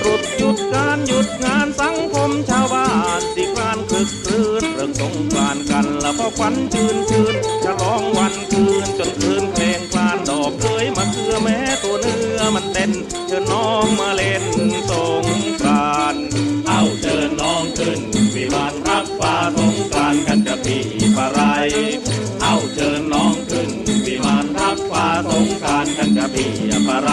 ตรุษหยุดการหยุดงานสังคมชาวบ้านสิกรานคึกคืนเรื่องสงกรานกันแล้วพอควันชื่นชื่นร้องวันคืนจนคืนเพลงคลานดอกเคยมาเคื่อแม้ตัวเนื้อมันเต้นเชิญน้องมาเล่นสงกรานเอาเชิญน้องขึ้นวิมานรักฟ้าสงกรานกันจะปีปะไรเอาเชิญน้องขึ้นวิมานรักฟ้าสงกรานกันจะปีปะไร